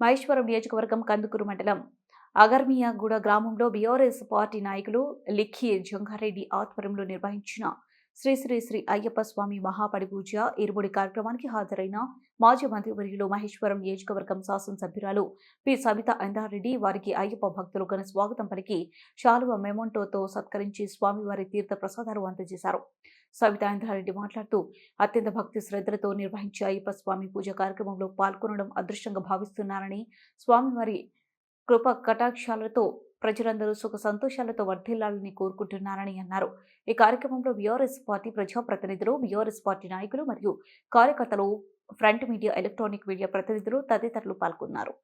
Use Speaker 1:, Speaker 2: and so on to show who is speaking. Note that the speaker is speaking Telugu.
Speaker 1: మహేశ్వరం నియోజకవర్గం కందుకూరు మండలం అగర్మియాగూడ గ్రామంలో బీఆర్ఎస్ పార్టీ నాయకులు లిఖి జంగారెడ్డి ఆధ్వర్యంలో నిర్వహించిన శ్రీ శ్రీ శ్రీ అయ్యప్ప స్వామి మహాపడి పూజ కార్యక్రమానికి హాజరైన మాజీ మంత్రివర్యులు మహేశ్వరం నియోజకవర్గం శాసనసభ్యురాలు పి. సవిత అందారెడ్డి వారికి అయ్యప్ప భక్తులు ఘన స్వాగతం పలికి శాలువ మెమోంటోతో సత్కరించి స్వామివారి తీర్థ ప్రసాదాలు అందజేశారు. సవిత ఇంద్రారెడ్డి మాట్లాడుతూ అత్యంత భక్తి శ్రద్ధలతో నిర్వహించే అయ్యప్ప స్వామి పూజ కార్యక్రమంలో పాల్గొనడం అదృష్టంగా భావిస్తున్నారని స్వామివారి కృప కటాక్షాలతో ప్రజలందరూ సుఖ సంతోషాలతో వర్ధిల్లాలని కోరుకుంటున్నారని అన్నారు. ఈ కార్యక్రమంలో బీఆర్ఎస్ పార్టీ ప్రజాప్రతినిధులు బీఆర్ఎస్ పార్టీ నాయకులు మరియు కార్యకర్తలు ఫ్రంట్ మీడియా ఎలక్ట్రానిక్ మీడియా ప్రతినిధులు తదితరులు పాల్గొన్నారు.